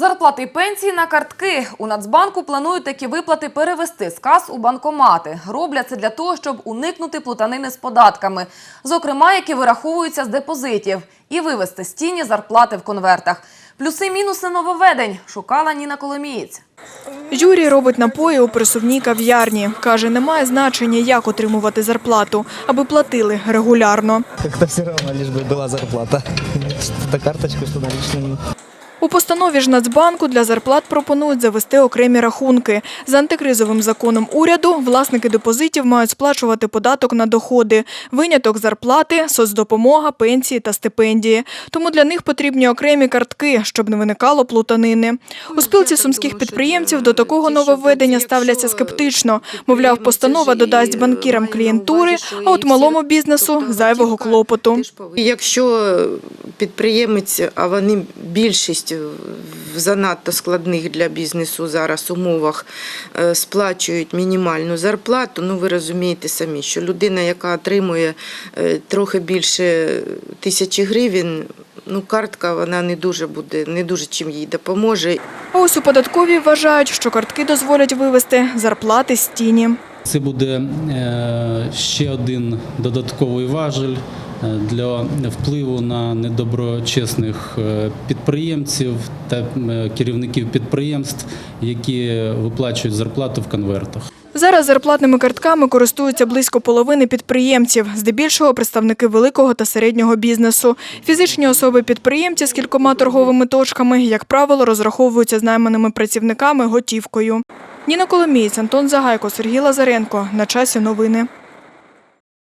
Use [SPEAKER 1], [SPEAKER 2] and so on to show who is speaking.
[SPEAKER 1] Зарплати і пенсії на картки. У Нацбанку планують такі виплати перевести з кас у банкомати. Роблять це для того, щоб уникнути плутанини з податками, зокрема, які вираховуються з депозитів, і вивести з тіні зарплати в конвертах. Плюси-мінуси нововведень шукала Ніна Коломієць.
[SPEAKER 2] Юрій робить напої у присувній кав'ярні. Каже, немає значення, як отримувати зарплату, аби платили регулярно.
[SPEAKER 3] Как-то все равно, лишь бы была зарплата. Что карточку, что наличными.
[SPEAKER 2] У постанові ж Нацбанку для зарплат пропонують завести окремі рахунки. За антикризовим законом уряду власники депозитів мають сплачувати податок на доходи, виняток зарплати, соцдопомога, пенсії та стипендії. Тому для них потрібні окремі картки, щоб не виникало плутанини. У спілці сумських підприємців до такого нововведення ставляться скептично. Мовляв, постанова додасть банкірам клієнтури, а от малому бізнесу зайвого клопоту.
[SPEAKER 4] Якщо підприємець, а вони більшість в занадто складних для бізнесу зараз умовах е, сплачують мінімальну зарплату, ну ви розумієте самі, що людина, яка отримує е, трохи більше тисячі гривень, ну картка вона не дуже буде, не дуже чим їй допоможе.
[SPEAKER 2] А ось у податковій вважають, що картки дозволять вивести зарплати з тіні.
[SPEAKER 5] Це буде е, ще один додатковий важель е, для впливу на недоброчесних е, підприємців та е, керівників підприємств, які виплачують зарплату в конвертах.
[SPEAKER 2] Зараз зарплатними картками користуються близько половини підприємців, здебільшого представники великого та середнього бізнесу. Фізичні особи-підприємці з кількома торговими точками, як правило, розраховуються з найманими працівниками готівкою. Ніна Коломієць, Антон Загайко, Сергій Лазаренко. На часі новини.